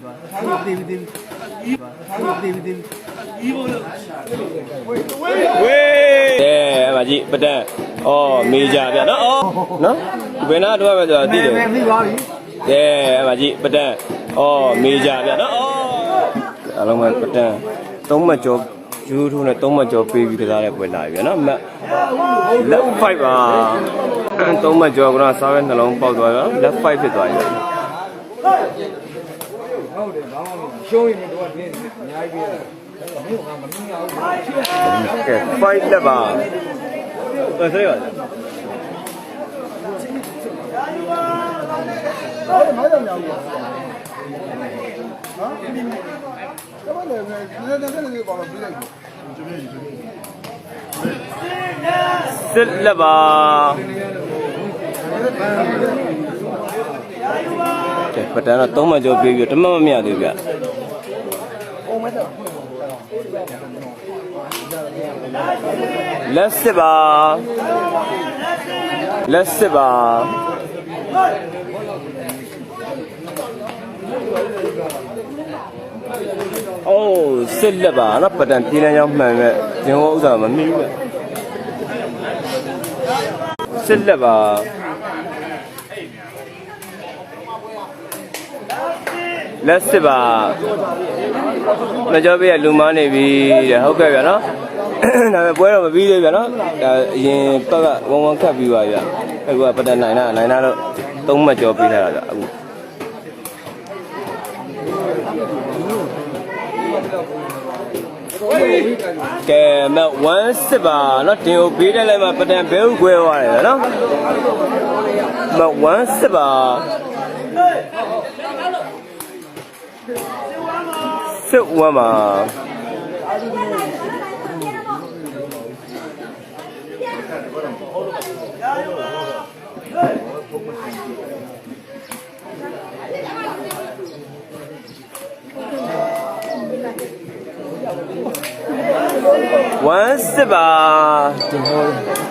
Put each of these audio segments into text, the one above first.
သေးဘူးသေးဘူးသေးဘူးသေးဘူးဝေးအဲအမကြီးပတန်ဩမေဂျာဗျာနော်ဩနော်ဘယ်နာတော့ပဲဆိုတာသိတယ်မဲမိသွားပြီအဲအမကြီးပတန်ဩမေဂျာဗျာနော်ဩအလုံးမပတန်သုံးမကျော်ယူထိုးနဲ့သုံးမကျော်ပေးပြီးကစားတဲ့ပွဲလာပြီဗျာနော်မလက် fight ပါသုံးမကျော်ကစားပဲနှလုံးပေါက်သွားရော left fight ဖြစ်သွားပြီဗျာ ဟုတ်တယ်ဘာမှမ ရှုံးရင်တော့ဒီအများကြီးပြရတယ်မင်းကမမြင်ရဘူးကဲ fight လက်ပါအဲဆိုရပါဟုတ်တယ်မဟုတ်တော့ဘူးနော်တော့လည်းနည်းနည်းနည်းနည်းပါတော့ပြီးလိုက်ပြီစစ်လက်ပါကဲပတန်တော့သုံးမကျော်ပေးပြီးတော့တမတ်မမြသေးဘူးဗျ လက်စစ်ပါလက်စစ်ပါအိုးစစ်လက်ပါနော်ပတန်ပြည်လမ်းကြောင်းမှန်မဲ့ဂျင်ဝဥစ္စာမမိဘူးဗျစစ်လက်ပါလက်စစ်ပါ မကြောပေးရလူမားနေပြီတဲ့ဟုတ်ကဲ့ဗျာနော်ဒါပေမဲ့ပွဲတော့မပြီးသေးဗျာနော်ဒါအရင်ပတ်ကဝုံဝုံခတ်ပြီးပါဗျာအခုကပတန်နိုင်တာနိုင်တာတော့သုံးမှကြောပေးထားတာဗျာအခုကဲမ1စစ်ပါနော်တင်ကိုပေးတဲ့လိုက်မှာပတန်ဘဲဥခွဲသွားတယ်ဗျာနော်မ1စစ်ပါ စစ်ဝမ်းပါဝမ်းစစ်ပါတင်ဟော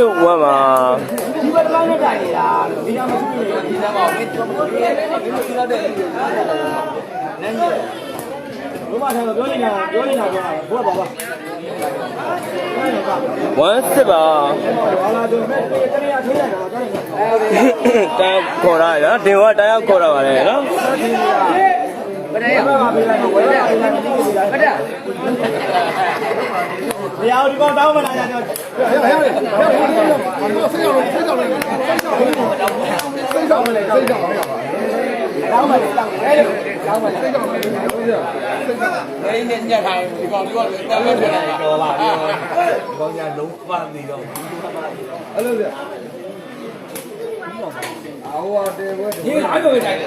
စစ်ဝမ်းပါဒီဘက်တစ်ပေါင်းနဲ့တိုင်နေတာဒီကမရှိနေဒီကပါဘယ်တော့မလို့ရဲတယ်ဒီလိုရှိတဲ့နည်းကြီးဘုမထားပြောနေတာပြောနေတာပြောတာဘုရားပါပါဝမ်းစစ်ပါဘာလာတော့မဲ့တကယ်အထိုးလိုက်တာကြားနေတယ်တန်းခေါ်ရရတင်ဟောတရားခေါ်ရပါတယ်နော်ဘယ်ရမှာပေးလိုက်တော့ဝယ်လိုက်ပေးလိုက်ဒီကိစ္စဟု တ်တယ်ဘယ်အောင်ဒီကောင်တောင်းမလာကြတော့ဟဲ့ဟဲ့ဟဲ့ဟဲ့စိတ်ကြောက်လို့စိတ်ကြောက်လို့စိတ်ကြောက်မလဲစိတ်ကြောက်မလဲတောင်းမလဲတောင်းလဲတောင်းမလဲစိတ်ကြောက်မလဲစိတ်ကြောက်စိတ်ကြောက်အဲ့ဒီနဲ့ညက်ခိုင်းဒီကောင်ဒီကောင်တက်လက်ထွက်လာတာတော့ပါကောင်းကြလုံးပန်းနေတော့အဲ့လိုပြအော်တယ်ဘယ်ဒီအားလုံးတိုင်း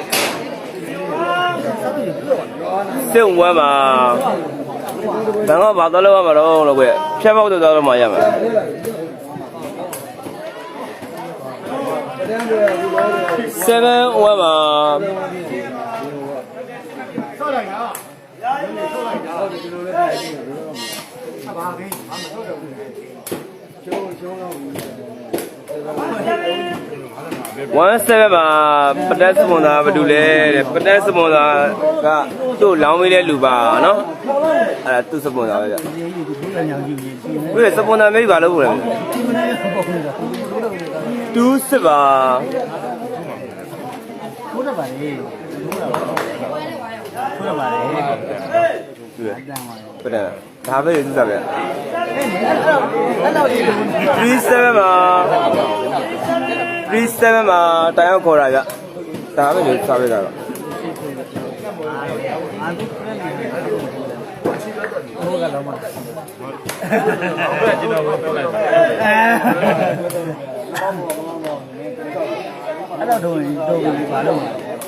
စစ်ဝမ်းပါ တန်တော့ဘာသွားလို့ရမှာတော့လို့ကွဖြတ်ပေါက်တော့သွားလို့မှရမှာတန်းတွေဒီလို7ဝမ်းပါဆောက်လိုက်တာရာရင်းနေဆောက်လိုက်တာဟုတ်တယ်ဒီလိုလည်းပြည့်နေတယ်ဘာကိအမဆောက်တော့ဘူးကျုံကျုံတော့ဘူး17ပါပတက်စပွန်သာဘာတူလဲတဲ့ပတက်စပွန်သာကသူ့လောင်းမေးတဲ့လူပါနော် အဲ့ဒါသူ့စပွန်သာပဲဗျရေးရေးဒီဘုရားညာယူရေးရှိနေဘယ်စပွန်သာမေးပါလို့လဲဒီမနေ့ပုံနေတာတူးစစ်ပါဘုရားပါလေဘုရားပါလေတူတယ်တန်းပါလေပတက်ဒါပဲသူစားဗျအဲ့တော့ဒီလို37ပါ37ပါတိုင်အောင်ခေါ်တာဗျဒါပဲလို့စားပြတာတော့အာ ဒီကနေ့ဟိုကတော့မဟုတ်ကဲ့ကျွန်တော်ပြောလိုက်အဲ့တော့တို့တို့ဘာလို့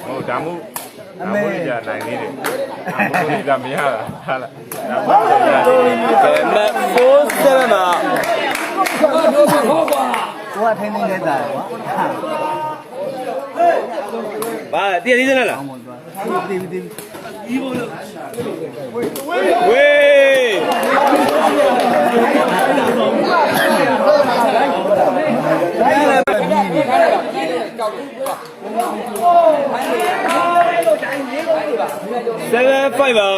ဟုတ်ဒါမှမဟုတ်ဒါမှမဟုတ်ကြာနိုင်သေးတယ်ဒါမှမဟုတ်ကြာမရတာဟာလားဒါမှမဟုတ်ကြာကဲမက်47ပါကိုကထိုင်းနေနေတာကွာဘာတည့်ရည်စနေလားအောင်မသွားဒီဒီဒီဝေး 7 5ပါ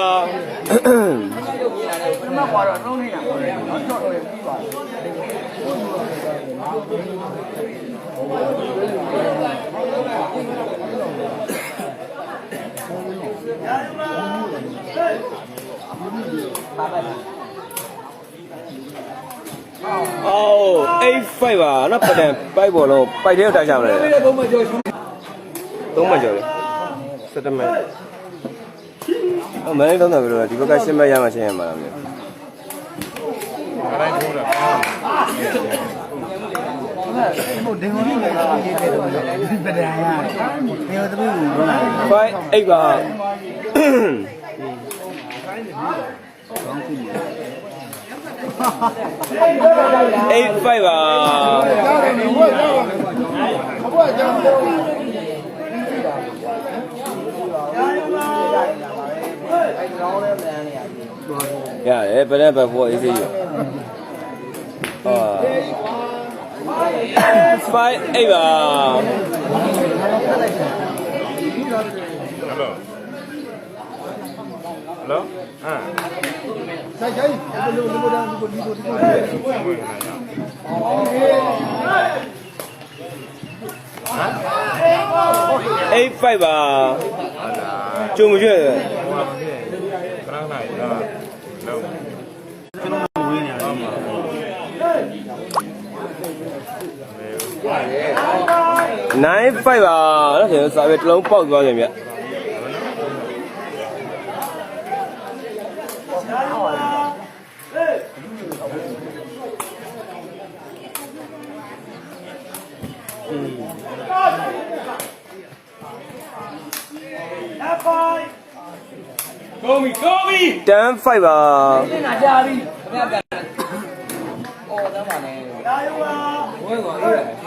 အော်8 5ပါနော်ပဒံပိုက်ပေါ်လုံးပိုက်တဲ့တိုက်ကြမလဲသုံးမကျော်သုံးမှကျော်လေစက်တမဲ အမင်းလုံးတယ်ဘယ်လိုလဲဒီဘက်ကရှင်းမရမှရှင်းရမှာလားမသိအဲ့ဒါထိုးတာဘုဒ္ဓငုံလေးလည်းရေးတယ်တော့လည်းပဒံရနေတော့သူ့ကိုလာဘူး5 8ပါ8 5ပါ ရတယ်နေဘွားဘွားကြောင်းတော့ရတယ်ဗရက်ဘက်ပေါ်အေးစေးရဟာ5 8ပါဟယ်လိုဟယ်လိုအာဆိုင်ဆိုင်ဘလို့ဘလို့ဒါဘလို့ဒီဘလို့ဒီဘလို့8 5ပါကျုံမရွက် ဟိုမှာဖြစ်ခဏခဏကြီးအာ လုံး9 5ပါနော်ကျွန်တော်စာပဲတစ်လုံးပေါက်သွားပြန်ဗျကိုမီကိုမီ10 5ပါနေနာကြပြီခင်ဗျာကန်အော်တမ်းပါနဲ့ရာ ယဝါဝဲကွာအေးတယ်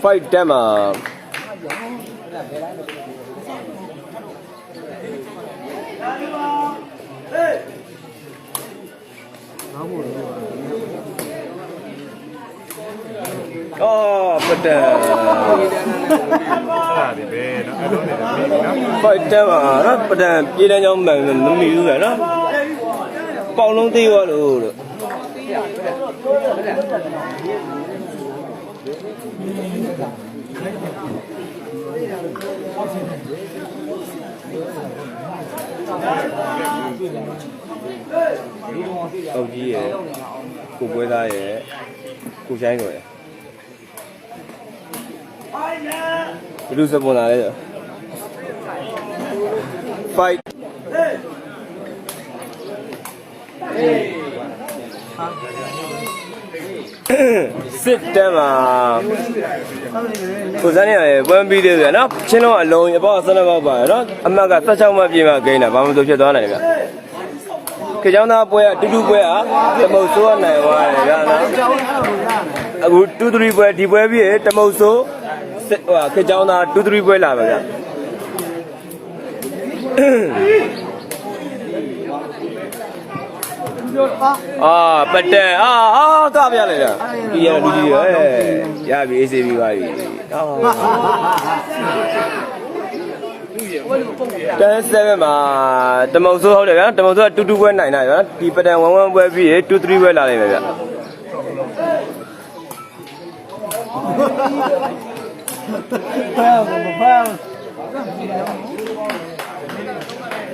5 10ပါ အော်ပတန်ဆက်တာဒီပဲနော်အဲ့လိုနေတယ်ပြီနော်ဖိုက်တက်ပါနော်ပတန်ပြေးတဲ့ကြောင်းမှန်မမီဘူးပဲနော်ပေါင်လုံးသေးရောလို့လို့ဟုတ်ကြီးရယ်ကိုပွဲသားရယ်ကိုဆိုင်တော်ရယ် ဘယ်လိုစပွန်လာလဲဆို fight စစ်တမ်းမှာကိုစန်းနေရပွဲပြီးသေးတယ်နော်ချင်းလုံးအလုံးအပေါက်ဆက်လက်ပေါက်ပါနော်အမတ်က16မှပြေးမှဂိမ်းတာဘာမှမဆိုဖြစ်သွားနိုင်တယ်ဗျခေချောင်းသားပွဲအတူတူပွဲอ่ะတမုတ်ဆိုးကနိုင်သွားတယ်ဗျနော်အခု2 3ပွဲဒီပွဲပြီးတမုတ်ဆိုး ဟိုခေချောင်းသား2 3ပွဲလာပါဗျအာပတန်အာအာကပြလိုက်တာဒီရလူကြီးရယ်ရပြီအေးစေးပြီးပါပြီအာတန်း7မှာတမုံဆိုးဟုတ်တယ်ဗျာတမုံဆိုးကတူတူပွဲနိုင်တာဗျာဒီပတန်1 1ပွဲပြီးရင်2 3ပွဲလာနိုင်မယ်ဗျာ ဖာမဖာ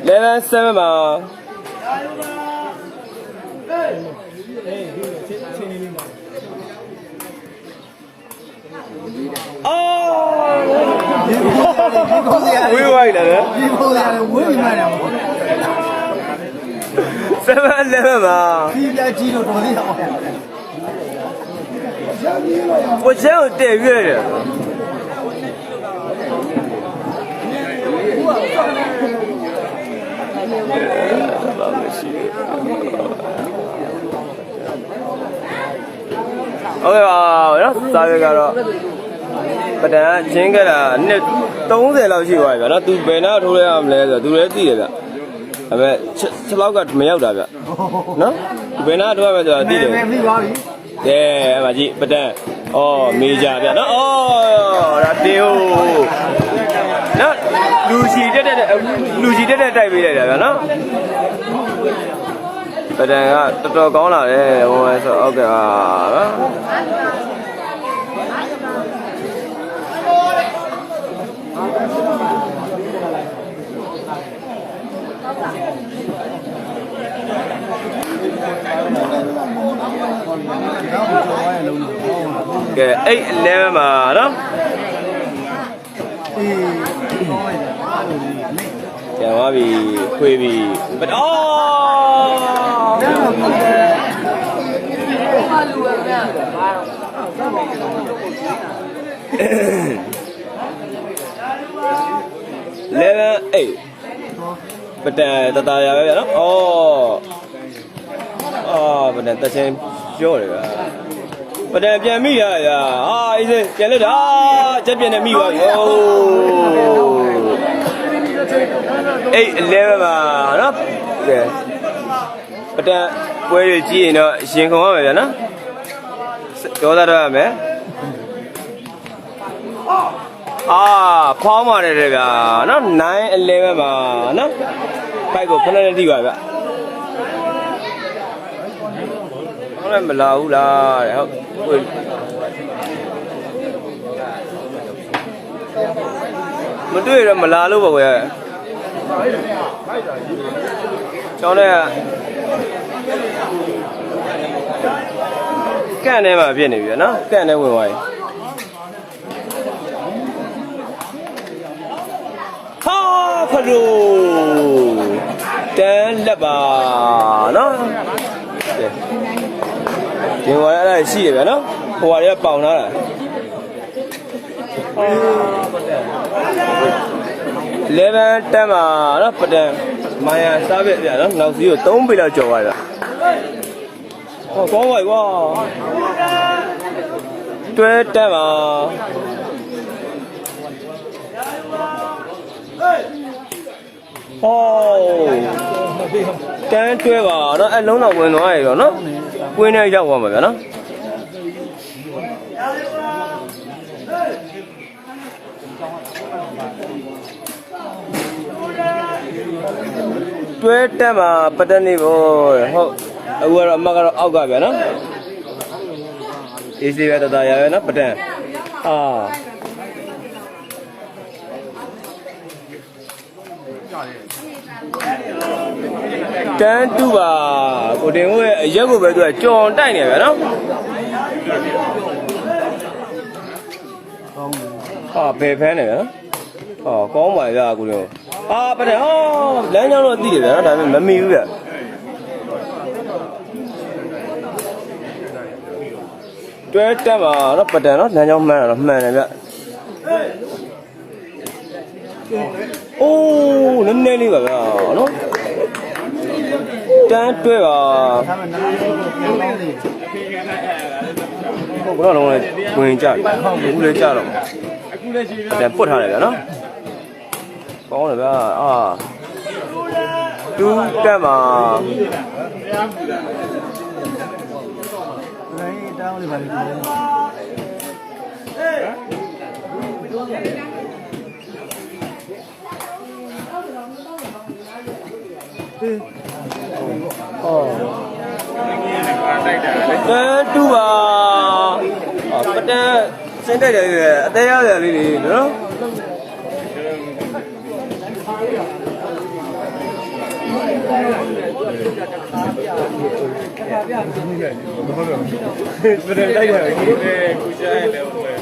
level 7မှာအော် ဒီကိုစရာ ဝေးဝိုင်းလာတယ် ဒီကိုစရာဝေးပြီးမှတယ်ပေါ့ 7 level မှာ ဒီပြကြီးတော့တော်သေးအောင် 我只有带月的。 ဟုတ်ကဲ့ပါနော်စာရွက်ကတော့ပဒံချင်းကြတာနှစ်30လောက်ရှိသွားပြီဗျာနော် तू ဘယ်နာထိုးလဲရမလဲဆိုတော့ तू လည်းသိတယ်ဗျာဒါပေမဲ့6လောက်ကမရောက်တာဗျာနော်ဘယ်နာထိုးရမလဲဆိုတော့သိတယ်မိသွားပြီကဲအမကြီးပဒံအော်မေဂျာဗျာနော်အော်ဒါတေဟိုနော်လူစီတက်တက်လူစီတက်တက်တိုက်ပေးလိုက်တာဗျာနော် bây giờ tôi có là đây ôi, sợ, ok à, đó. Kìa ấy lem mà, đó. Kìa nó bị khuya bị bật ô 11 8ပတန်တတရာပဲဗျာနော်အော်အော်ပတန်တချင်ပြော့တယ်ဗျာပတန်ပြန်မိရရအာအေးစေးပြန်လွတ်တာချက်ပြန်နေမိပါရော8 11ပါနော်ကဲပတန်ပွဲရကြီးရင်တော့ရှင်ခုံရမယ်ဗျာနော်ဒေါသတော့ရမယ် အာဖောင်းပါတယ်တဲ့ဗျာနော်9 11ပါနော်ဖိုက်ကိုခဏလေးတိပါဗျဟုတ်လည်းမလာဘူးလားတဲ့ဟုတ်ကိုမတွေ့ရမလာလို့ပါကွယ်ကျောင်းထဲကကန့်ထဲမှာဖြစ်နေပြီနော်ကန့်ထဲဝင်သွားပြီ ဟာ ဖလိုတန်းလက်ပါနော်ကဲဒီဟိုရအဲ့ရှိရဗျာနော်ဟိုဟာတွေကပေါင်လာတာ11တန်းမှာနော်ပဒံမာယာစားပြဗျာနော်နောက်စီးကို3ပေလောက်ကျော်သွားဗျာဟောကောင်းပါကွာတွဲတန်းပါ ဟောတန်းတွဲပါနော်အလုံးတော့ဝင်သွားရတော့နော်ကွင်းထဲရောက်သွားမှာဗျာနော်တွဲတက်မှာပတနေဘောတဲ့ဟုတ်အခုကတော့အမကတော့အောက်ကဗျာနော်အေးစီပဲတတရပဲနော်ပတန်အာ တန်းတူပါကိုတင်ဦးရဲ့အရက်ကိုပဲသူကကြော်တိုက်နေဗျာနော်ဟာဘယ်ဖမ်းနေဗျာနော်ဟောကောင်းပါဗျာကိုတင်ဦးအာပတဲ့ဟောလမ်းကြောင်းတော့သိတယ်ဗျာနော်ဒါပေမဲ့မမီဘူးဗျတွဲတက်ပါနော်ပတန်နော်လမ်းကြောင်းမှန်တာတော့မှန်တယ်ဗျအိုးနည်းနည်းလေးပါဗျာနော် တန်းတွဲပါဒါမှနားလေးပြန်ကောင်းနေဟုတ်ကတော့လုံးလည်းဝင်ကြပြီအခုလည်းကြတော့အခုလည်းရှိတယ်ပုတ်ထားတယ်ဗျာနော်ကောင်းတယ်ဗျာအာတူးတက်မှာလိုက်တောင်းလေးပါလိမ့်မယ် တန်းတူးပါအာပတန်းစင်းတက်တယ်အသေးရတယ်လေးတွေနော်ပတန်းတိုက်တယ်ကိုယ်ကိုရှားရတယ်ဟုတ်တယ်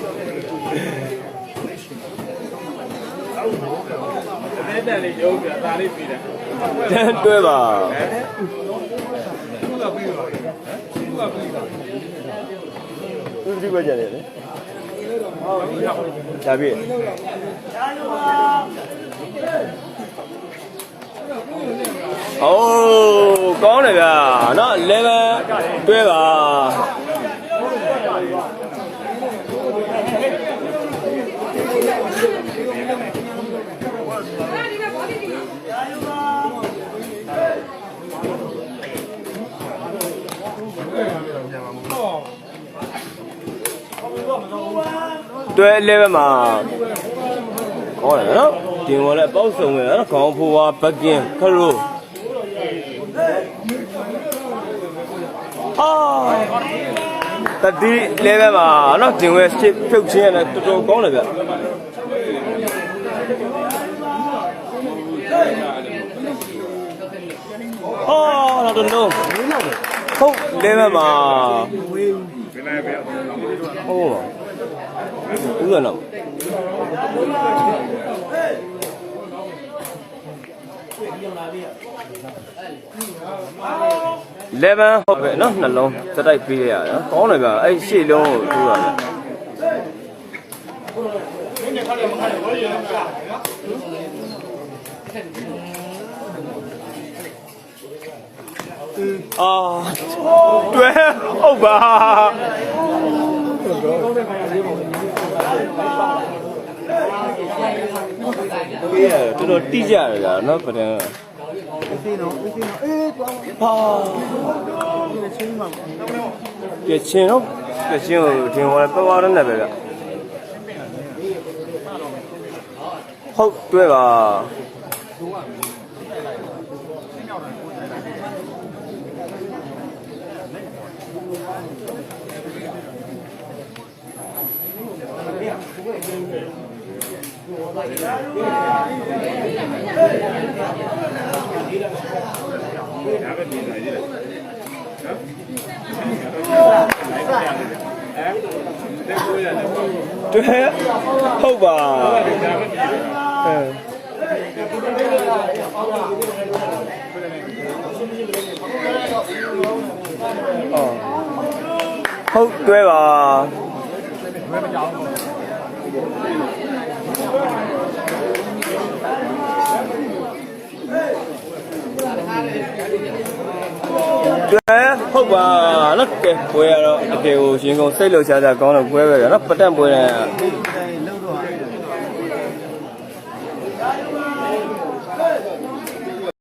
တန်း တွဲပါသူဒီဘက်ကြတယ်လေဒါပြီအိုးကောင်းတယ်ဗျာနော်11တွဲပါ တွဲ11မှာဟောတယ်နော်တင်ဝလည်းပေါ့စုံပဲနော်ခေါင်းဖိုးဝါဘကင်ခရိုအာတတိ11မှာနော်တင်ဝဲစစ်ဖြုတ်ချင်းရတယ်တော်တော်ကောင်းတယ်ဗျအော်တော့တော့ဟုတ်11မှာ ဘယ်နဲ့ပြ ဟုတ်ပါ ဘူးရနော်11ဟုတ်ပဲเนาะနှလုံးစတိုက်ပေးရရနော်ကောင်းတယ်ဗျအဲ့ရှေ့လုံးကိုထူးရတယ်အာတွဲဟုတ်ပါ ပြေးရတော်တော်တိကျရတာနော်ပဒံအေးနော်အေးနော်အေးကောင်းဟာပြချင်းနော်ပြချင်းကိုဒင်ဝါတော့ပါရနေပဲဗျဟုတ်တွဲပါ တွဲဟုတ်ပါအဲဟုတ်တွဲပါ တွဲဟုတ်ပါနော်ကဲပွဲရတော့အကေကိုရှင်ကုန်စိတ်လှုပ်ရှားတာကောင်းတော့ပွဲပဲရနော်ပတက်ပွဲနဲ့